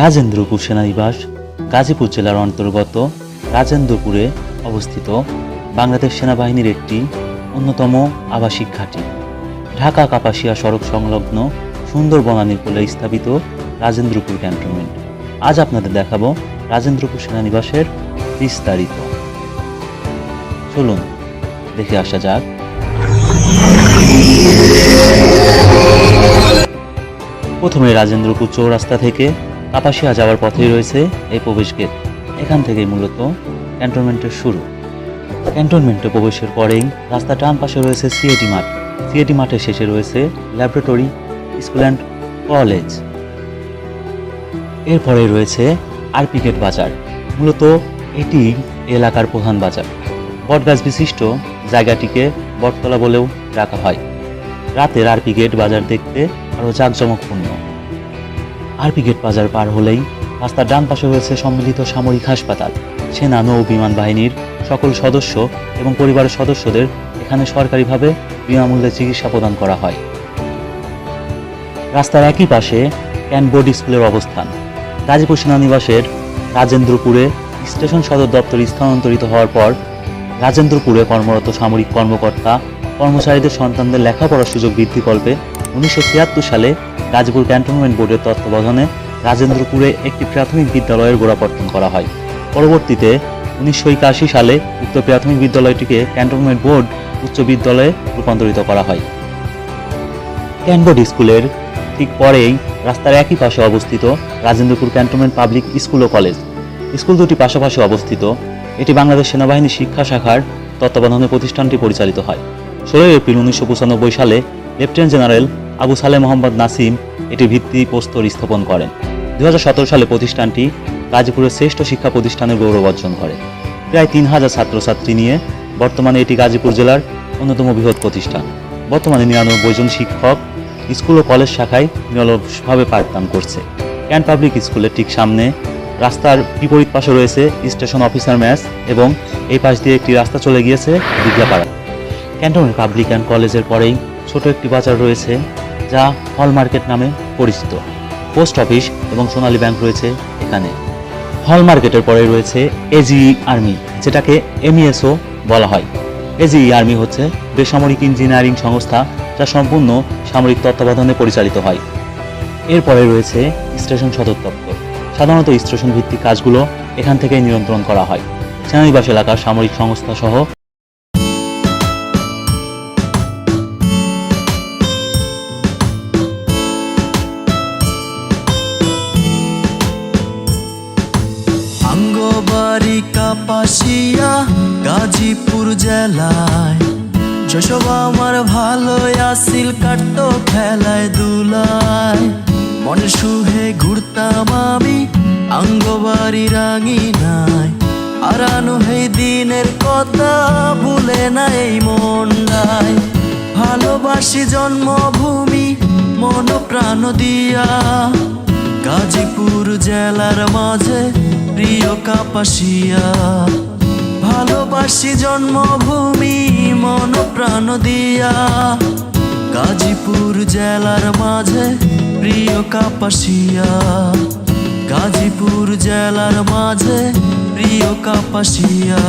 রাজেন্দ্রপুর সেনানিবাস, গাজীপুর জেলার অন্তর্গত রাজেন্দ্রপুরে অবস্থিত বাংলাদেশ সেনাবাহিনীর একটি অন্যতম আবাসিক ঘাঁটি। ঢাকা কাপাসিয়া সড়ক সংলগ্ন সুন্দর বনানীর কোলে স্থাপিত রাজেন্দ্রপুর ক্যান্টনমেন্ট। আজ আপনাদের দেখাবো রাজেন্দ্রপুর সেনানিবাসের বিস্তারিত। চলুন, দেখে আসা যাক। প্রথমে রাজেন্দ্রপুর চৌরাস্তা থেকে কাপাসিয়া যাওয়ার পথেই রয়েছে এই প্রবেশ গেট এখান থেকেই মূলত ক্যান্টনমেন্টের শুরু। ক্যান্টনমেন্টে প্রবেশের পরেই রাস্তা ডান পাশে রয়েছে সিএটি মাঠ। সিএটি মাঠের শেষে রয়েছে ল্যাবরেটরি, স্কুল অ্যান্ড কলেজ। এরপরে রয়েছে আরপি গেট বাজার। মূলত এটি এলাকার প্রধান বাজার। বটগাছ বিশিষ্ট জায়গাটিকে বটতলা বলেও ডাকা হয়। রাতের আরপি গেট বাজার দেখতে আরও জাঁকজমকপূর্ণ। আরপি গেট বাজার পার হলেই রাস্তার ডান পাশে রয়েছে সম্মিলিত সামরিক হাসপাতাল, সেনা নৌ বিমান বাহিনীর সকল সদস্য এবং পরিবারের সদস্যদের এখানে সরকারিভাবে বিনামূল্যে চিকিৎসা প্রদান করা হয়। রাস্তার একই পাশে ক্যানবোর্ড স্কুলের অবস্থান। গাজীপুর সেনানিবাসের রাজেন্দ্রপুরে স্টেশন সদর দপ্তর স্থানান্তরিত হওয়ার পর রাজেন্দ্রপুরে কর্মরত সামরিক কর্মকর্তা, কর্মচারীদের সন্তানদের লেখাপড়ার সুযোগ বৃদ্ধিকল্পে উনিশশো ছিয়াত্তর সালে গাজীপুর ক্যান্টনমেন্ট বোর্ডের তত্ত্বাবধানে রাজেন্দ্রপুরে একটি প্রাথমিক বিদ্যালয়ের গোড়াপত্তন করা হয়। পরবর্তীতে উনিশশো একাশি সালে উক্ত প্রাথমিক বিদ্যালয়টিকে ক্যান্টনমেন্ট বোর্ড উচ্চ বিদ্যালয়ে রূপান্তরিত করা হয়। ক্যানবোর্ড স্কুলের ঠিক পরেই রাস্তার একই পাশে অবস্থিত রাজেন্দ্রপুর ক্যান্টনমেন্ট পাবলিক স্কুল ও কলেজ। স্কুল দুটি পাশাপাশি অবস্থিত এটি বাংলাদেশ সেনাবাহিনী শিক্ষা শাখার তত্ত্বাবধানে প্রতিষ্ঠানটি পরিচালিত হয়। ষোলোই এপ্রিল উনিশশো পঁচানব্বই সালে লেফটেন্যান্ট জেনারেল আবু সালে মোহাম্মদ নাসিম এটি ভিত্তি প্রস্তর স্থাপন করেন। দু হাজার সতেরো সালে প্রতিষ্ঠানটি গাজীপুরের শ্রেষ্ঠ শিক্ষা প্রতিষ্ঠানের গৌরব অর্জন করে। প্রায় তিন হাজার ছাত্রছাত্রী নিয়ে বর্তমানে এটি গাজীপুর জেলার অন্যতম বৃহৎ প্রতিষ্ঠান। বর্তমানে নিরানব্বই জন শিক্ষক স্কুল ও কলেজ শাখায় নিরলসভাবে পাঠদান করছে। ক্যান্ট পাবলিক স্কুলের ঠিক সামনে রাস্তার বিপরীত পাশে রয়েছে স্টেশন অফিসার ম্যাচ এবং এই পাশ দিয়ে একটি রাস্তা চলে গিয়েছে দিঘাপাড়া ক্যান্টনমেন্ট পাবলিক অ্যান্ড কলেজের পরেই ছোট একটি বাজার রয়েছে যা হল মার্কেট নামে পরিচিত। পোস্ট অফিস এবং সোনালী ব্যাংক রয়েছে এখানে। হল মার্কেটের পরে রয়েছে এজিই আর্মি, যেটাকে এমইএসও বলা হয়। এজিই আর্মি হচ্ছে বেসামরিক ইঞ্জিনিয়ারিং সংস্থা যা সম্পূর্ণ সামরিক তত্ত্বাবধানে পরিচালিত হয়। এরপরে রয়েছে স্টেশন সদর দপ্তর। সাধারণত স্টেশন ভিত্তিক কাজগুলো এখান থেকে নিয়ন্ত্রণ করা হয়। সেনানিবাস এলাকার সামরিক সংস্থা সহ কাপাসিয়া গাজীপুর জেলায়। যশোব আমার ভালো আসিল কাট্টো খেলায় দুলায়। মনে সুহে ঘুরতাম আমি, আঙ্গবাড়ি রাঙি নাই আরানো এই দিনের কথা ভুলে না এই মনটায়। ভালোবাসি জন্মভূমি মন প্রাণ দিয়া। গাজীপুর জেলার মাঝে প্রিয় কাপাসিয়া, ভালোবাসি জন্মভূমি মন প্রাণ দিয়া। গাজীপুর জেলার মাঝে প্রিয় কাপাসিয়া, গাজীপুর জেলার মাঝে প্রিয় কাপাসিয়া।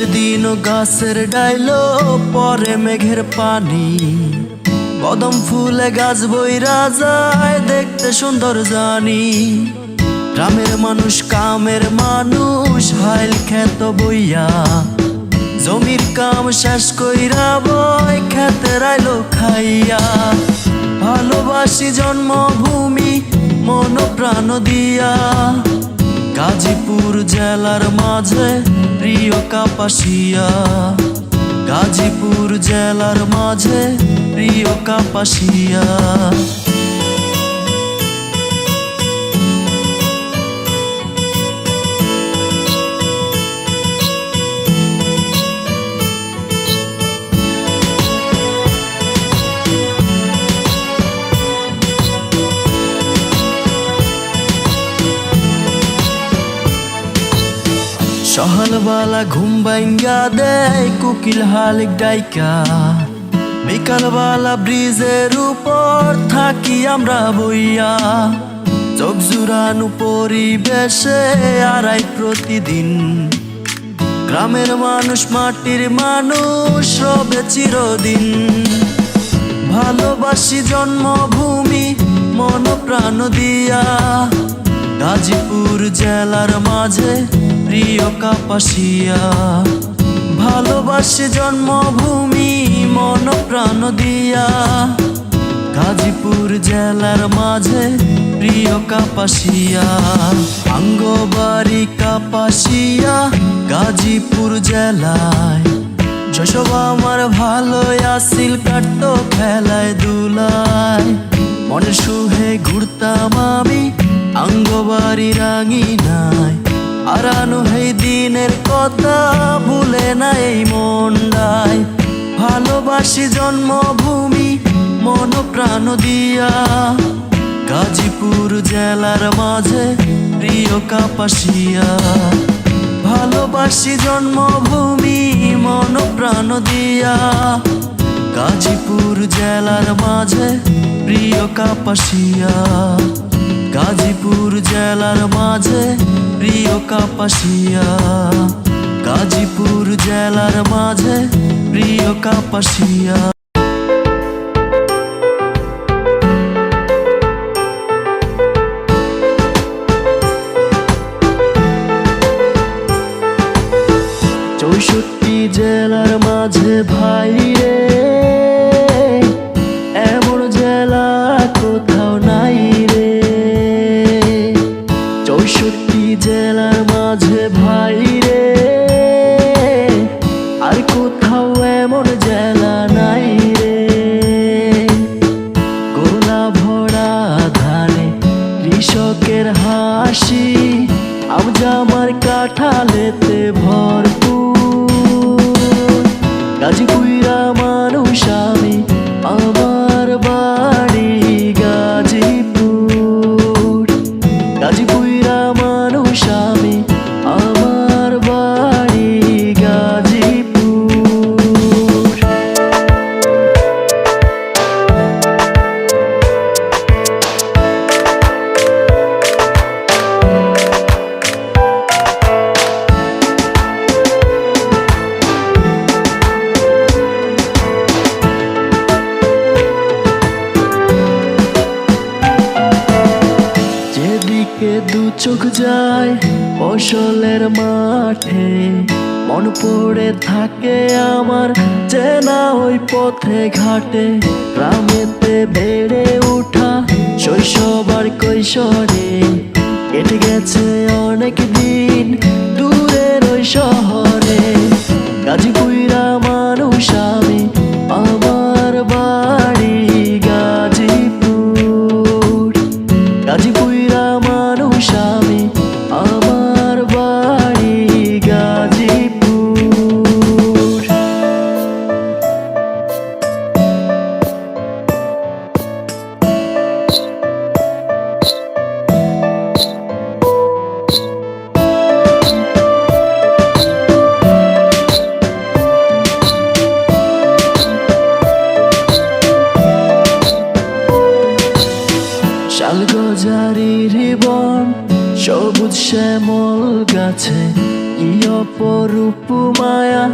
মেঘের দিন গাছের ডাইলো, পরে মেঘের পানি। কদম ফুলে গাছ বই রাজায় দেখতে সুন্দর জানি। গ্রামের মানুষ, কামের মানুষ, হাইল খেত বইয়া। জমির কাম শেষ কইরা বই খেতে রাইলো খাইয়া। ভালোবাসি জন্মভূমি মন প্রাণ দিয়া। গাজীপুর জেলার মাঝে প্রিয় কাপাসিয়া। গাজীপুর জেলার মাঝে প্রিয় কাপাসিয়া। সহলবালা ঘুম বাইঙ্গা দেয়, কুকিল হালিক ডাইকা। বিকালবেলা ব্রিজের উপর থাকি আমরা বইয়া। চোখ জুড়ানো পরিবেশে আড়াই প্রতিদিন। গ্রামের মানুষ, মাটির মানুষ, রবে চিরদিন। ভালোবাসি জন্মভূমি মন প্রাণ দিয়া। গাজীপুর জেলার মাঝে প্রিয় কাপাসিয়া ভালোবাসি জন্মভূমি, মন প্রাণ দিয়া। গাজীপুর জেলার মাঝে প্রিয় কাপাসিয়া। আঙ্গবাড়ি কাপাসিয়া, গাজীপুর জেলায়। শৈশব আমার ভালো আসিল, কাটতো খেলায় দুলায়। মনে সুহে ঘুরতাম আমি, আঙ্গবাড়ি রাঙি নাই আরানো হেই দিনের কথা ভুলে না এই মন্ডায় ভালোবাসি জন্মভূমি মন প্রাণ দিয়া। গাজীপুর জেলার মাঝে প্রিয় কাপাসিয়া। ভালোবাসি জন্মভূমি মন প্রাণ দিয়া। গাজীপুর জেলার মাঝে প্রিয় কাপাসিয়া। গাজীপুর জেলার মাঝে প্রিয় কাপাসিয়া। গাজীপুর জেলার মাঝে প্রিয় কাপাসিয়া। আমার কাঠালেতে ভরপুর চোখ যায় ফসলের মাঠে। মন পড়ে থাকে আমার চেনা ওই পথে ঘাটে। গ্রামেতে বেড়ে ওঠা শৈশব আর কৈশোরে। কেটে গেছে অনেক দিন দূরের ওই শহরে। কি অপরূপ মায়া,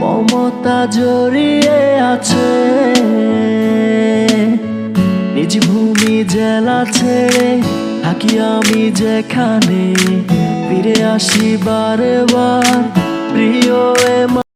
মমতা জড়িয়ে আছে। নিজ ভূমি জেলা ছেড়ে থাকি আমি যেখানে, ফিরে আসি বারে বার প্রিয়